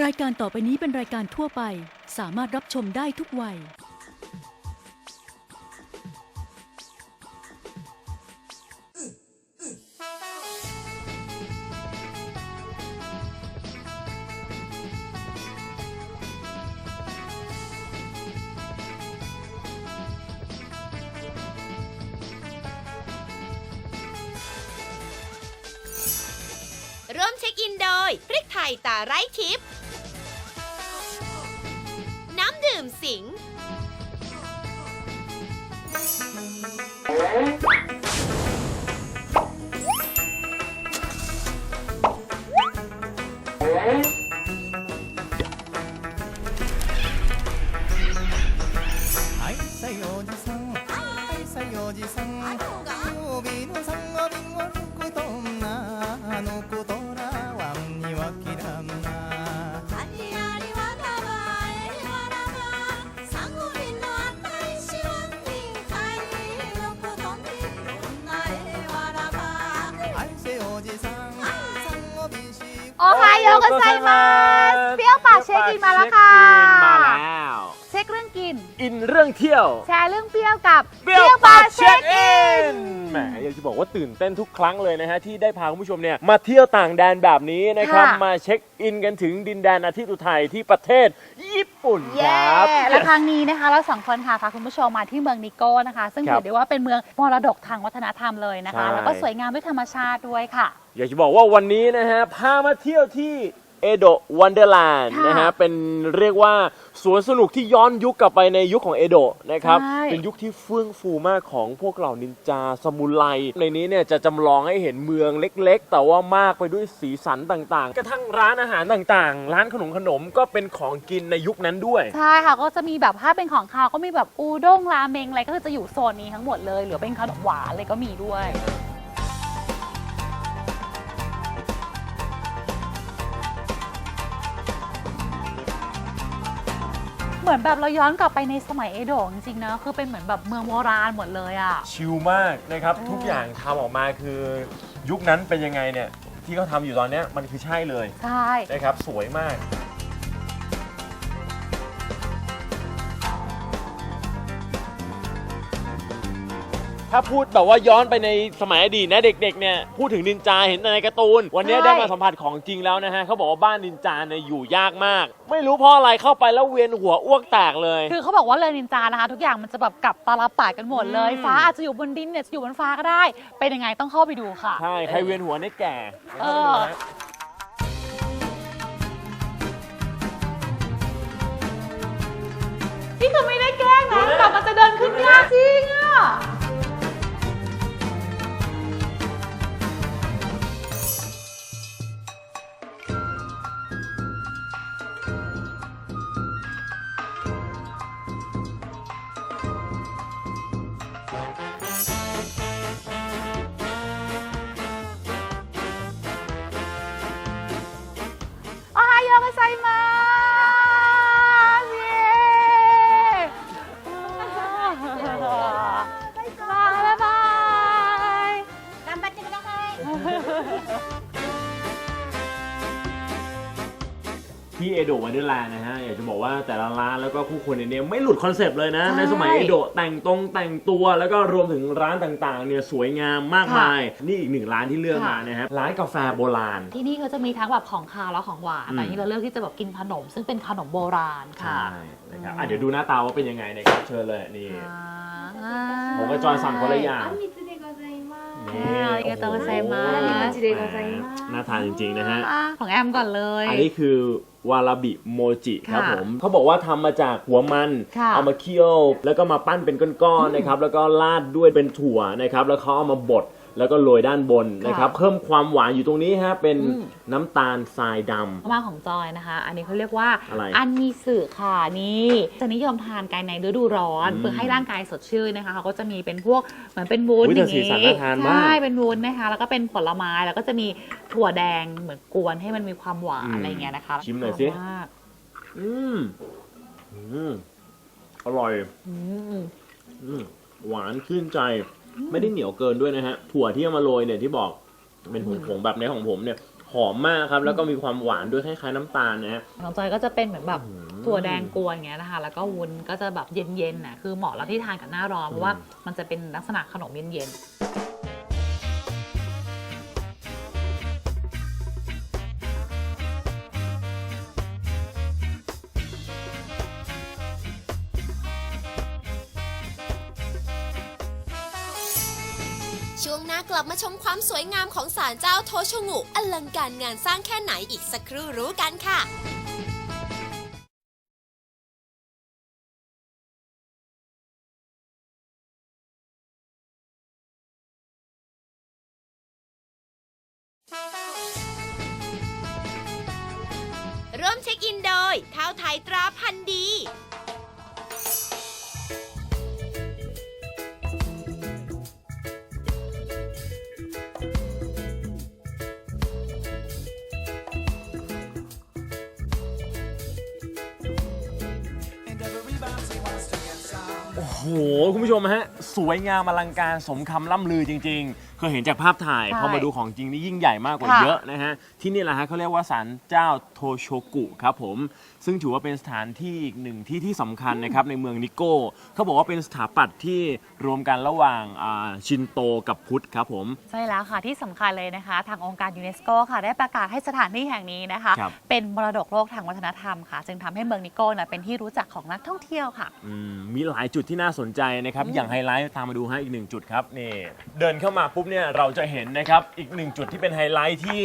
รายการต่อไปนี้เป็นรายการทั่วไป สามารถรับชมได้ทุกวัย ร่วมเช็คอินโดย พริกไทยตาไร้ทิพย์ น้ำดื่มสิง はいさいおじさんはいさいおじさん โอไฮโอกัไซมาสเปรี้ยวปากเช็คอินมาแล้วค่ะ เช็คอินมาแล้วเช็คเรื่องกิน อินเรื่องเที่ยว แชร์ เรื่องเปรี้ยวกับเปรี้ยวปากเช็คอินแหมอยากจะบอกว่าตื่นเต้นทุกครั้งเลยนะฮะที่ได้พาคุณผู้ชมเนี่ยมาเที่ยวต่างแดนแบบนี้นะครับ ค่ะ มาเช็คอินกันถึงดินแดนอาทิตย์อุทัยที่ประเทศญี่ปุ่นคเย้รับ และครั้งนี้นะคะเราสองคนค่ะพาคุณผู้ชมมาที่เมืองนิโก้นะคะ ซึ่งครับถือได้ว่าเป็นเมืองมรดกทางวัฒนธรรมเลยนะคะ ใช่ แล้วก็สวยงามด้วยธรรมชาติด้วยค่ะ อยากจะบอกว่าวันนี้นะฮะพามาเที่ยวที่ เอโดะวันเดอร์แลนด์ค่ะนะฮะเป็นเรียกว่าสวนสนุกที่ย้อนยุคกลับไปในยุคของเอโดะนะครับ ใช่ เป็นยุคที่เฟื่องฟูมากของพวกเหล่านินจาสมุไรในนี้เนี่ยจะจำลองให้เห็นเมืองเล็กๆ แต่ว่ามากไปด้วยสีสันต่างๆ กระทั่งร้านอาหารต่างๆ ร้านขนมขนมก็เป็นของกินในยุคนั้นด้วย ใช่ค่ะก็จะมีแบบถ้าเป็นของคาวก็มีแบบอูด้งราเมงอะไรก็คือจะอยู่โซนนี้ทั้งหมดเลย หรือเป็นขนมหวานอะไรก็มีด้วย เหมือนแบบเราย้อนกลับไปในสมัยเอโดะจริงๆนะคือเป็นเหมือนแบบเมืองโบราณหมดเลยอะ ชิลมากนะครับ ทุกอย่างทำออกมาคือยุคนั้นเป็นยังไงเนี่ย ที่เขาทำอยู่ตอนเนี้ยมันคือใช่เลยใช่ นะครับ สวยมาก ถ้าพูดแบบว่าย้อนไปในสมัยอดีตนะเด็กๆเนี่ยพูดถึงนินจาเห็นแต่ในการ์ตูน วันนี้ได้มาสัมผัสของจริงแล้วนะฮะเขาบอกว่าบ้านนินจาเนี่ยอยู่ยากมาก ไม่รู้เพราะอะไรเข้าไปแล้วเวียนหัวอ้วกแตกเลย คือเขาบอกว่าเรือนินจานะคะ ทุกอย่างมันจะแบบกลับตาลปัดกันหมดเลย อืม ฟ้าอาจจะอยู่บนดินเนี่ยจะอยู่บนฟ้าก็ได้ เป็นยังไงต้องเข้าไปดูค่ะ ใช่ใครเวียนหัวเนี่ยแก่เออ นี่คือไม่ได้แกล้งนะแต่มันจะเดินขึ้นยากจริงอะ ที่เอโดะวันเดอร์แลนด์นะฮะ อยากจะบอกว่าแต่ละร้านแล้วก็ผู้คนในเนี้ไม่หลุดคอนเซปต์เลยนะ ใช่ ในสมัยเอโดะแต่งตรงแต่งตัวแล้วก็รวมถึงร้านต่างๆเนี่ยสวยงามมากมาย นี่อีกหนึ่งร้านที่เลือกมานะครับร้านกาแฟโบราณ ที่นี่เขาจะมีทั้งแบบของคาวและของหวาน อืม แต่นี่เราเลือกที่จะแบบกินขนม ซึ่งเป็นขนมโบราณค่ะ ใช่นะครับอ่ะเดี๋ยวดูหน้าตาว่าเป็นยังไงนะครับเชิญเลยนี่ อ่า ผมกับจอยสั่งคนละอย่าง あんみつでございます นี่ ริงาโตไซมาสจิเดโกไซมาน่าทานจริง ๆ นะฮะ ของแอมก่อนเลย อันนี้คือวาราบิโมจิครับผมเขาบอกว่าทำมาจากหัวมัน เอามาเคี่ยว แล้วก็มาปั้นเป็นก้อนๆนะครับ แล้วก็ราดด้วยเป็นถั่วนะครับ แล้วเขาเอามาบด แล้วก็โรยด้านบนนะครับ เพิ่มความหวานอยู่ตรงนี้ฮะเป็นอืมน้ำตาลทรายดำมาของจอยนะคะ อันนี้เขาเรียกว่าอะไรนมีสึค่ะนี่จะนิยมทานกันในฤดูร้อนอืมเพื่อให้ร่างกายสดชื่นนะคะเขาก็จะมีเป็นพวกเหมือนเป็นวุ้นอุ๊ยอแต่ย่างสีนี้สันน่าทานมากใช่เป็นวุ้นนะคะ แล้วก็เป็นผลไม้แล้วก็จะมีถั่วแดงเหมือนกวนให้มันมีความหวานอะไรอย่างเงี้ยนะคะชิมหน่อยสิมากอืมอืมอร่อย อืมอืมหวานชื่นใจ ไม่ได้เหนียวเกินด้วยนะฮะถั่วที่เอามาโรยเนี่ยที่บอกเป็นผงๆแบบนี้ของผมเนี่ยหหอมมากครับ แล้วก็มีความหวานด้วยคล้ายๆน้ำตาลนะฮะ ของจอยก็จะเป็นเหมือนแบบอืมถั่วแดงกวนอย่างเงี้ยนะคะ แล้วก็วุ้นก็จะแบบเย็นๆน่ะคือเหมาะแล้วที่ทานกับหน้าร้อนเพราะว่าอืมมันจะเป็นลักษณะขนมเย็นช่ บมาชมความสวยงามของศาลเจ้าโทชงุอลังการงานสร้างแค่ไหนอีกสักครู่รู้กันค่ะร่วมเช็คอินโดยเท้าไทยตราพันดี คุณผู้ชมฮะ สวยงามอลังการสมคำล่ำลือจริง ๆ เคยเห็นจากภาพถ่ายใช่พอมาดูของจริงนี่ยิ่งใหญ่มากกว่าค่ะ เยอะนะฮะ ที่นี่แหละฮะเขาเรียกว่าศาลเจ้าโทโชกุครับผม ซึ่งถือว่าเป็นสถานที่อีกหนึ่งที่ที่สำคัญนะครับในเมืองนิโก้เขาบอกว่าเป็นสถาปัตย์ที่รวมกันระหว่างอ่าชินโตกับพุทธครับผมๆใช่แล้วค่ะที่สำคัญเลยนะคะ ทางองค์การยูเนสโกค่ะ ได้ประกาศให้สถานที่แห่งนี้นะคะ ครับ เป็นมรดกโลกทางวัฒนธรรมค่ะ จึงทำให้เมืองนิโก้นะเป็นที่รู้จักของนักท่องเที่ยวค่ะ อืมมีหลายจุดที่น่าสนใจนะครับ อย่างไฮไลท์ตามมาดูฮะอีกหนึ่งจุดครับนี่เดินเข้ามาปุ๊บเนี่ยเราจะเห็นนะครับอีกหนึ่งจุดที่เป็นไฮไลท์ที่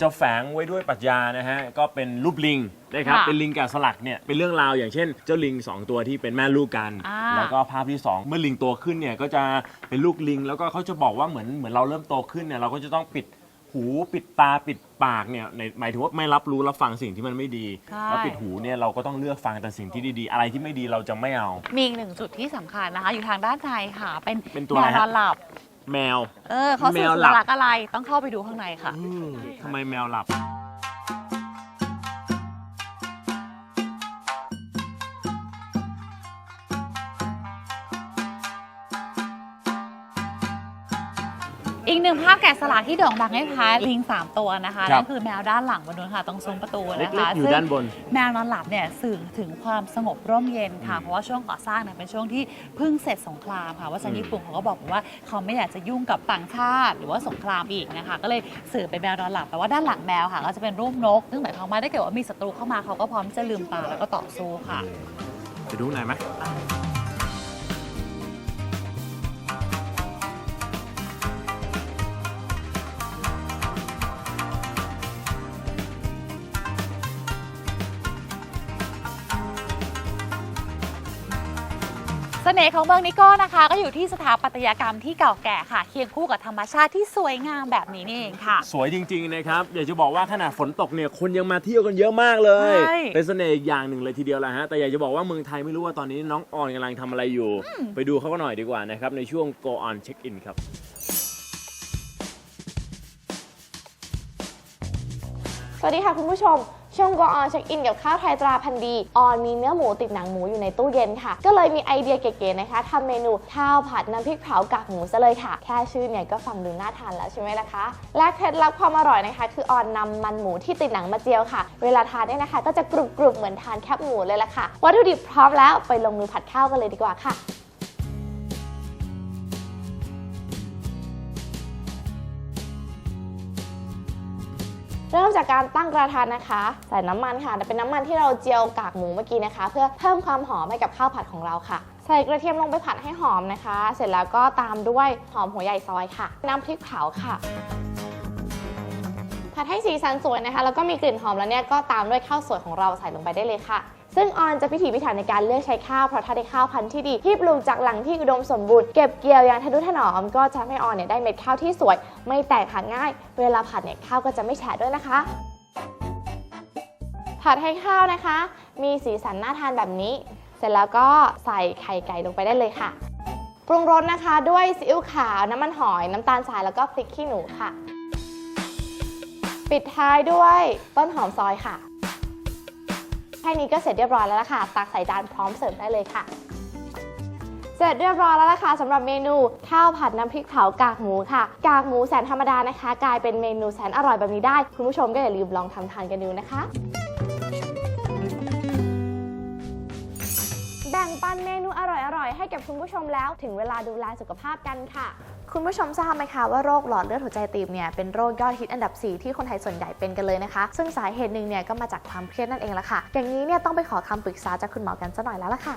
จะแฝงไว้ด้วยปรัชญานะฮะก็เป็นรูปลิงนะครับค่ะเป็นลิงแกะสลักเนี่ยเป็นเรื่องราวอย่างเช่น เจ้าลิงสองตัวที่เป็นแม่ลูกกัน อ่า แล้วก็ภาพที่สองเมื่อลิงโตขึ้นเนี่ยก็จะเป็นลูกลิง แล้วก็เขาจะบอกว่าเหมือนเหมือนเราเริ่มโตขึ้นเนี่ยเราก็จะต้องปิดหูปิดตาปิดปากเนี่ยในหมายถึงว่าไม่รับรู้รับฟังสิ่งที่มันไม่ดีใช่ แล้วปิดหูเนี่ยเราก็ต้องเลือกฟังแต่สิ่งที่ดีๆ อะไรที่ไม่ดีเราจะไม่เอา มีอีกหนึ่งจุดที่สำคัญนะคะ อยู่ทางด้านในค่ะ เป็นเป็นตัวแมอะไรวฮะ นอนหลับ แมว เออเขาสื่อแมวสัหลับญลักษณ์อะไรต้องเข้าไปดูข้างในค่ะ อืมทำไมแมวหลับ หนึ่งภาพแกะสลักที่โด่งดังให้พายลิงสามตัวนะคะครับนั่นคือแมวด้านหลังบนนู้นค่ะตรงซุ้มประตูเล็นะกคะๆอยู่ซึ่งด้านบนแมวนอนหลับเนี่ยสื่อถึงความสงบร่มเย็นค่ะอืมเพราะว่าช่วงก่อสร้างเนี่ยเป็นช่วงที่เพิ่งเสร็จสงครามค่ะว่าซันอืมญี่ปุ่นเขาก็บอกว่าเขาไม่อยากจะยุ่งกับต่างชาติ หรือว่าสงครามอีกนะคะ ก็เลยสื่อเป็นแมวนอนหลับแต่ว่าด้านหลังแมวค่ะ ก็จะเป็นรูปนก ซึ่งหมายความว่าถ้าเกิดว่ามีศัตรูเข้ามาเขาก็พร้อมที่จะลืมตาแล้วก็ต่อสู้ค่ะไปดูไหนอยไหม เสน่ห์ของเมืองนิโก้นะคะ ก็อยู่ที่สถาปัตยกรรมที่เก่าแก่ค่ะ เคียงคู่กับธรรมชาติที่สวยงามแบบนี้นี่เองค่ะ สวยจริงๆนะครับ อยากจะบอกว่าขนาดฝนตกเนี่ยคนยังมาเที่ยวกันเยอะมากเลย ใช่ เป็นเสน่ห์อีกอย่างหนึ่งเลยทีเดียวแหละฮะแต่อยากจะบอกว่าเมืองไทยไม่รู้ว่าตอนนี้น้องออนกำลังทำอะไรอยู่ ไปดูเขาก็หน่อยดีกว่านะครับในช่วง go on check in ครับ สวัสดีค่ะคุณผู้ชม ช่วง Go On Check In กับข้าวไทยตราพันธีออนมีเนื้อหมูติดหนังหมูอยู่ในตู้เย็นค่ะ ก็เลยมีไอเดียเก๋ๆนะคะทำเมนูข้าวผัดน้ำพริกเผากากหมูซะเลยค่ะ แค่ชื่อเนี่ยก็ฟังดูน่าทานแล้วใช่ไหมล่ะคะ และเคล็ดลับความอร่อยนะคะ คือออนนำมันหมูที่ติดหนังมาเจียวค่ะ เวลาทานเนี่ยนะคะ ก็จะกรุบๆเหมือนทานแคบหมูเลยล่ะค่ะ วัตถุดิบพร้อมแล้วไปลงมือผัดข้าวกันเลยดีกว่าค่ะ เริ่มจากการตั้งกระทะนะคะ ใส่น้ำมันค่ะแต่เป็นน้ำมันที่เราเจียวกากหมูเมื่อกี้นะคะ เพื่อเพิ่มความหอมให้กับข้าวผัดของเราค่ะ ใส่กระเทียมลงไปผัดให้หอมนะคะ เสร็จแล้วก็ตามด้วยหอมหัวใหญ่ซอยค่ะ น้ำพริกเผาค่ะ ผัดให้สีสันสวยนะคะ แล้วก็มีกลิ่นหอมแล้วเนี่ยก็ตามด้วยข้าวสวยของเราใส่ลงไปได้เลยค่ะ ซึ่งออนจะพิถีพิถันในการเลือกใช้ข้าวเพราะถ้าได้ข้าวพันธุ์ที่ดีที่ปลูกจากหลังที่อุดมสมบูรณ์เก็บเกี่ยวอย่างทะนุถนอมก็จะทำให้ออนเนี่ยได้เม็ดข้าวที่สวย ไม่แตกหักง่าย เวลาผัดเนี่ยข้าวก็จะไม่แฉะด้วยนะคะ ผัดให้ข้าวนะคะ มีสีสันน่าทานแบบนี้ เสร็จแล้วก็ใส่ไข่ไก่ลงไปได้เลยค่ะปรุงรสนะคะด้วยซีอิ๊วขาวน้ำมันหอยน้ำตาลทรายแล้วก็พริกขี้หนูค่ะ ปิดท้ายด้วยต้นหอมซอยค่ะ ค่นี้ก็เสร็จเรียบร้อยแล้วล่ะค่ะ ตักใส่จานพร้อมเสิร์ฟได้เลยค่ะ เสร็จเรียบร้อยแล้วล่ะค่ะสำหรับเมนูข้าวผัดน้ำพริกเผากากหมูค่ะ กากหมูแสนธรรมดานะคะ กลายเป็นเมนูแสนอร่อยแบบนี้ได้ คุณผู้ชมก็อย่าลืมลองทำทานกันดูนะคะแบ่งปันเมนูอร่อยๆ ให้กับคุณผู้ชมแล้วถึงเวลาดูแลสุขภาพกันค่ะ คุณผู้ชมทราบไหมคะว่าโรคหลอดเลือดหัวใจตีบเนี่ยเป็นโรคยอดฮิตอันดับ 4 ที่คนไทยส่วนใหญ่เป็นกันเลยนะคะ ซึ่งสาเหตุหนึ่งเนี่ยก็มาจากความเครียดนั่นเองละค่ะ อย่างนี้เนี่ยต้องไปขอคำปรึกษาจากคุณหมอกันสักหน่อยแล้วล่ะค่ะ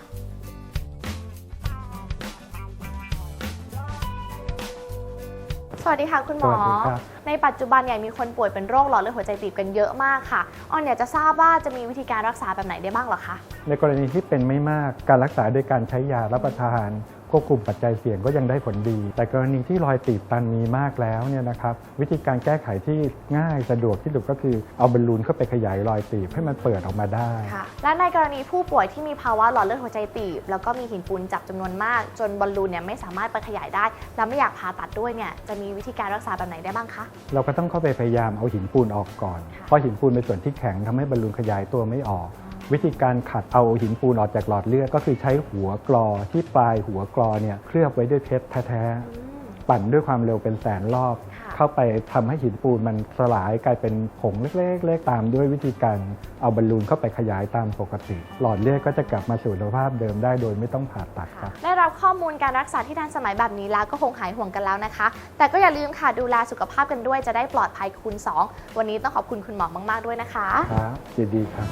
สวัสดีค่ะคุณหมอ สวัสดีครับ ในปัจจุบันเนี่ยมีคนป่วยเป็นโรคหลอดเลือดหัวใจตีบกันเยอะมากค่ะออนอยากจะทราบว่าจะมีวิธีการรักษาแบบไหนได้บ้างเหรอคะ ในกรณีที่เป็นไม่มากการรักษาโดยการใช้ยารับประทาน ควบคุมปัจจัยเสี่ยงก็ยังได้ผลดี แต่กรณีที่รอยตีบตันมีมากแล้วเนี่ยนะครับวิธีการแก้ไขที่ง่ายสะดวกที่สุดก็คือเอาบอลลูนเข้าไปขยายรอยตีบให้มันเปิดออกมาได้ ค่ะ และในกรณีผู้ป่วยที่มีภาวะหลอดเลือดหัวใจตีบ แล้วก็มีหินปูนจับจำนวนมาก จนบอลลูนเนี่ยไม่สามารถไปขยายได้ และไม่อยากผ่าตัดด้วยเนี่ยจะมีวิธีการรักษาแบบไหนได้บ้างคะ เราก็ต้องเข้าไปพยายามเอาหินปูนออกก่อนค่ะเพราะหินปูนเป็นส่วนที่แข็งทำให้บอลลูนขยายตัวไม่ออก วิธีการขัดเอาหินปูนออกจากหลอดเลือดก็คือใช้หัวกรอที่ปลายหัวกรอเนี่ยเคลือบไว้ด้วยเพชรแท้ๆปั่นด้วยความเร็วเป็นแสนรอบค่ะเข้าไปทำให้หินปูนมันสลายกลายเป็นผงเล็กๆเล็กตามด้วยวิธีการเอาบอลลูนเข้าไปขยายตามปกติ หลอดเลือดก็จะกลับมาสู่สภาพเดิมได้โดยไม่ต้องผ่าตัดครับได้รับข้อมูลการรักษาที่ทันสมัยแบบนี้แล้วก็คงหายห่วงกันแล้วนะคะ แต่ก็อย่าลืมค่ะดูแลสุขภาพกันด้วยจะได้ปลอดภัยคูณ2 วันนี้ต้องขอบคุณคุณหมอมาก ๆด้วยนะคะครับยินดีครับ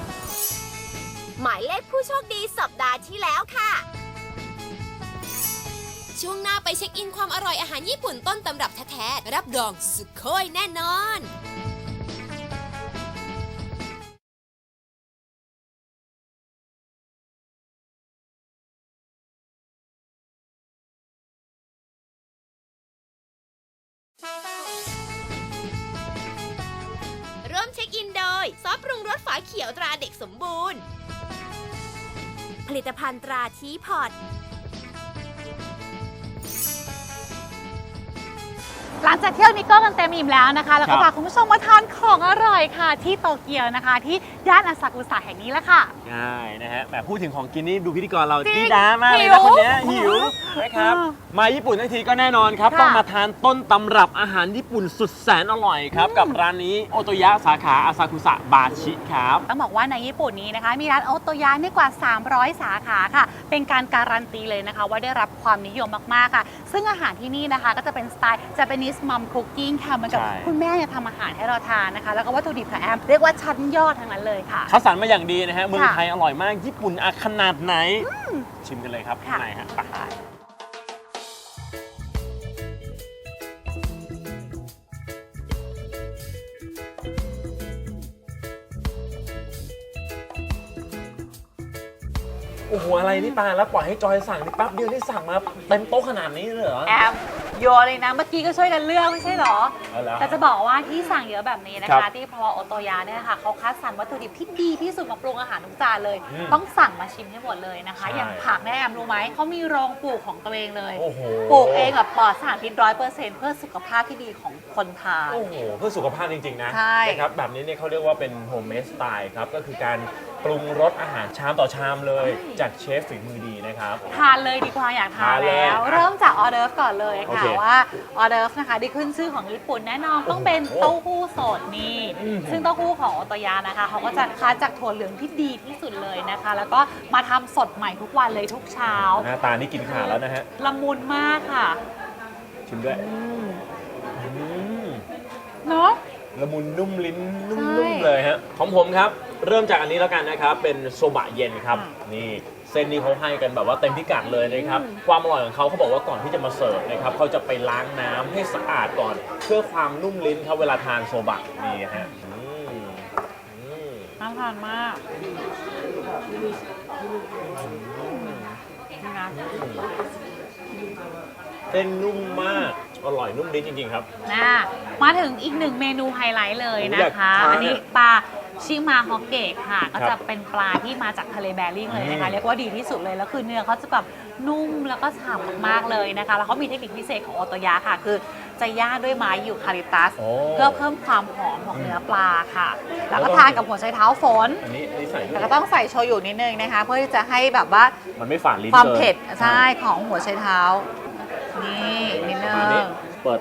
หมายเลขผู้โชคดีสัปดาห์ที่แล้วค่ะ ช่วงหน้าไปเช็คอินความอร่อยอาหารญี่ปุ่นต้นตำรับแท้ๆรับรองสุดโค่อยแน่นอนร่วมเช็คอินโดย ซอสปรุงรสฝาเขียวตราเด็กสมบูรณ์ ผลิตภัณฑ์ตราทีพอต หลังจากเที่ยวนิโก้กันเต็มอิ่มแล้วนะคะ แล้วก็ครับพาคุณผู้ชมมาทานของอร่อยค่ะ ที่โตเกียวนะคะ ที่ย่านอาซากุสะแห่งนี้แล้วค่ะใช่นะฮะแบบพูดถึงของกินนี่ดูพิธีกรเราจริงดีดามากเลยหินะวคนเนี้ยหิวนะครับอ่ามาญี่ปุ่นทั้งทีก็แน่นอนครับค่ะต้องมาทานต้นตำรับอาหารญี่ปุ่นสุดแสนอร่อยครับกับร้านนี้โอโตยะสาขาอาซากุสะบาชิครับต้องบอกว่าในญี่ปุ่นนี้นะคะ มีร้านโอโตยะนี่กว่า 300 สาขาค่ะ เป็นการการันตีเลยนะคะ ว่าได้รับความนิยมมากๆค่ะ ซึ่งอาหารที่นี่นะคะก็จะเป็นสไตล์ Japanese mom cooking ค่ะเหมือนกับใช่ คุณแม่เนี่ยทำอาหารให้เราทานนะคะ แล้วก็วัตถุดิบค่ะแอม เรียกว่าชั้นยอดทั้งนั้นเลยค่ะ คัดสรรมาอย่างดีนะฮะ เมืองค่ะไทยอร่อยมาก ญี่ปุ่นอะขนาดไหน ชิมกันเลยครับค่ะข้างในฮะไปโอ้โห อะไรนี่ตายแล้วปล่อยให้จอยสั่งนี่แป๊บเดียวนี่สั่งมาเต็มโต๊ะขนาดนี้เลยเหรอ แอม โยนเลยนะ เมื่อกี้ก็ช่วยกันเลือกไม่ใช่เหรอ เอาแล้วแต่จะบอกว่าที่สั่งเยอะแบบนี้นะครัคะบที่เพราะโอโตยาเนี่ยค่ะเขาคัดสรรวัตถุดิบที่ดีที่สุดมาปรุงอาหารทุกจานเลย อืมต้องสั่งมาชิมให้หมดเลยนะคะ ใช่ อย่างผักแม่แอมรู้ไหมเขามีโรงปลูกของตัวเองเลย โอ้โหปลูกเองแบบปลอดสารพิษร้อยเปอร์เซ็นต์เพื่อสุขภาพที่ดีของคนทาน โอ้โหเพื่อสุขภาพจริง ๆ นะใช่นะครับแบบนี้เนี่ยเขาเรียกว่าเป็นโฮมเมดสไตล์ครับก็คือการ ปรุงรสอาหารชามต่อชามเลย จากเชฟฝีมือดีนะครับ ทานเลยดีกว่าอยากทานทานเลยแล้วเริ่มจากออเดิร์ฟก่อนเลยโอค่ะเคว่าออเดิร์ฟนะคะที่ขึ้นชื่อของญี่ปุ่นแน่นอนต้องเป็นโอ้โหเต้าหู้สดนี่อืม ซึ่งเต้าหู้ของโอโตยานะคะเขาก็จะคัดจากถั่วเหลืองที่ดีที่สุดเลยนะคะ แล้วก็มาทำสดใหม่ทุกวันเลยทุกเช้าหน้าตานี่กินขาดแล้วนะฮะ ละมุนมากค่ะชิมด้วย อืมเนาะ ละมุนนุ่มลิ้นนุ่ใช่มๆเลยฮะ ของผมครับ เริ่มจากอันนี้แล้วกันนะครับ เป็นโซบะเย็นครับค่ะนี่เส้นนี้เขาให้กันแบบว่าเต็มพิกัดเลยนะครับ ความอร่อยของเขาเขาบอกว่าก่อนที่จะมาเสิร์ฟนะครับเขาจะไปล้างน้ำให้สะอาดก่อน เพื่อความนุ่มลิ้นครับเวลาทานโซบะนี่ฮะอืมอืมน่าทานมากนี่นะเส้นนุ่มมากอร่อยนุ่มลิ้นจริงๆครับนะมาถึงอีกหนึ่งเมนูไฮไลท์เลยนะผมอยากคะทานอันนี้อะปลา ชิมาฮอกเกะค่ะ ก็ครัจะบเป็นปลาที่มาจากทะเลแบริ่งเลยนะคะอืมเรียกว่าดีที่สุดเลยแล้วคือเนื้อเขาจะแบบนุ่มแล้วก็ฉ่ำมากๆเลยนะคะ แล้วเขามีเทคนิคพิเศษของโอโตยะค่ะ คือจะย่างด้วยไม้ยูคาลิปตัส โอ้ เพื่อเพิ่มความหอมของเนื้อปลาค่ะ แล้วก็แล้วก็ทานกับหัวไชเท้าฝน อันนี้อันนี้ใส่ด้วแต่ยก็ต้องใส่โชยุนิดนึงนะคะ เพื่อที่จะให้แบบว่ามันไม่ฝาดลิ้นความกินเผ็ดใช่ของหัวไชเท้านี่นิดนึประมาณนี้งเปิด